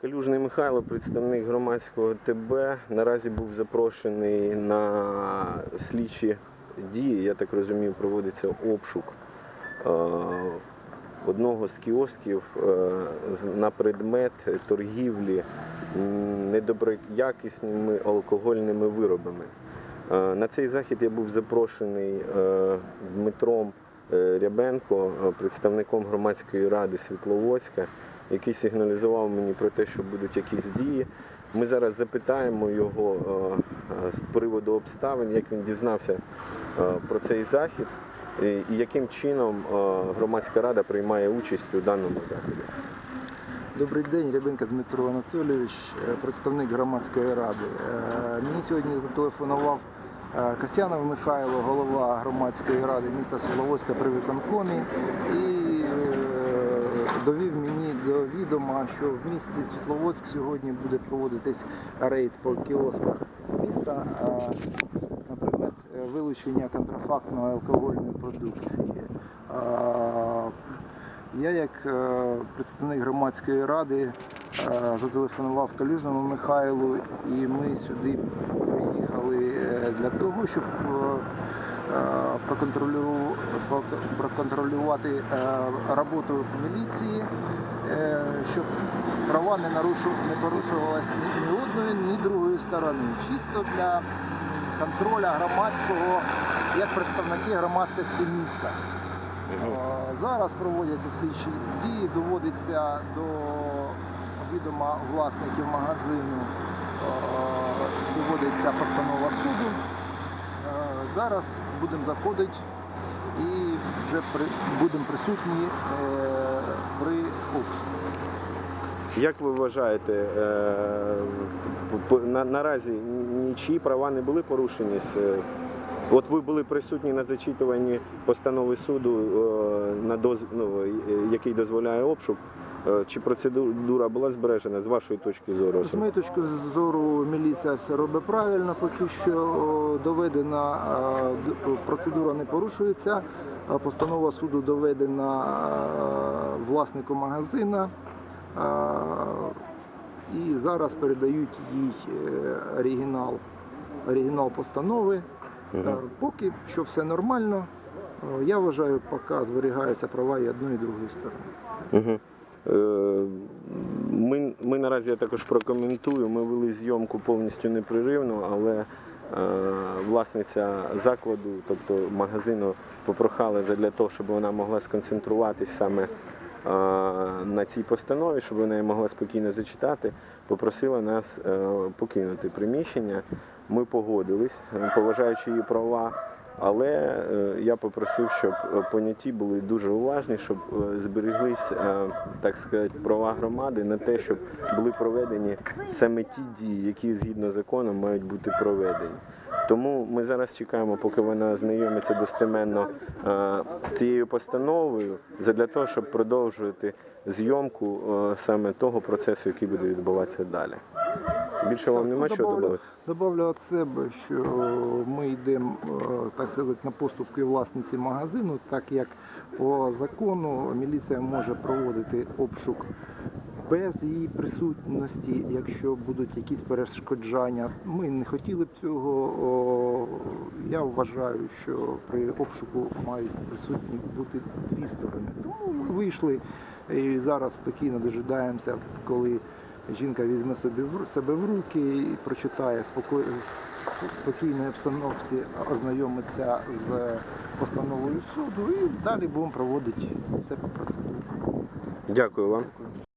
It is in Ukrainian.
Калюжний Михайло, представник громадського ТБ, наразі був запрошений на слідчі дії. Я так розумію, проводиться обшук е, одного з кіосків е, на предмет торгівлі недоброякісними алкогольними виробами. Е, На цей захід я був запрошений Дмитром Рябенко, представником громадської ради Світловодська, який сигналізував мені про те, що будуть якісь дії. Ми зараз запитаємо його е, е, з приводу обставин, як він дізнався е, про цей захід і яким чином громадська рада приймає участь у даному заході. Добрий день, Рябенко Дмитро Анатолійович, представник громадської ради. Мені сьогодні зателефонував Касянов Михайло, голова громадської ради міста Світловодська при виконкомі і довів мені відома, що в місті Світловодськ сьогодні буде проводитись рейд по кіосках міста на предмет е, вилучення контрафактної алкогольної продукції. Я, як е, представник громадської ради, е, зателефонував Калюжному Михайлу, і ми сюди приїхали для того, щоб е, проконтролю- прок- проконтролювати е, роботу міліції, е, щоб права не, порушувалися ні, одної, ні другої сторони. Чисто для контроля громадського, як представники громадськості міста. Зараз проводяться слідчі дії, доводиться до відома власників магазину, доводиться постанова суду. Зараз будемо заходити і вже при, будемо присутні е, при обшуку. Як ви вважаєте, е, на, наразі нічиї права не були порушені? е, От ви були присутні на зачитуванні постанови суду, е, на доз, ну, е, який дозволяє обшук. Е, Чи процедура була збережена з вашої точки зору? З моєї точки зору, міліція все робить правильно, поки що доведена е, процедура не порушується. Постанова суду доведена е, власнику магазина. е, І зараз передають їй е, оригінал, оригінал постанови. Е, Поки що все нормально. Е, Я вважаю, поки зберігаються права і одної, і другої сторони. Угу. Ми, ми наразі я також прокоментую. Ми вели зйомку повністю непреривно, але е, власниця закладу, тобто магазину, попрохала для того, щоб вона могла сконцентруватись саме е, на цій постанові, щоб вона її могла спокійно зачитати, попросила нас е, покинути приміщення. Ми погодились, е, поважаючи її права. Але е, я попросив, щоб е, поняті були дуже уважні, щоб е, збереглись, так сказати, права громади на те, щоб були проведені саме ті дії, які згідно закону мають бути проведені. Тому ми зараз чекаємо, поки вона знайомиться достеменно з цією постановою, для того, щоб продовжувати зйомку саме того процесу, який буде відбуватися далі. Більше вам нема чого додати? Добавлю від себе, що ми йдемо, е, так сказати, на поступки власниці магазину, так як по закону міліція може проводити обшук без її присутності, якщо будуть якісь перешкоджання. Ми не хотіли б цього. Я вважаю, що при обшуку мають присутні бути дві сторони. Тому ми вийшли і зараз спокійно дожидаємося, коли жінка візьме собі в себе в руки і прочитає в спокійній обстановці, ознайомиться з постановою суду і далі будемо проводити все по процедурі. Дякую вам. Дякую.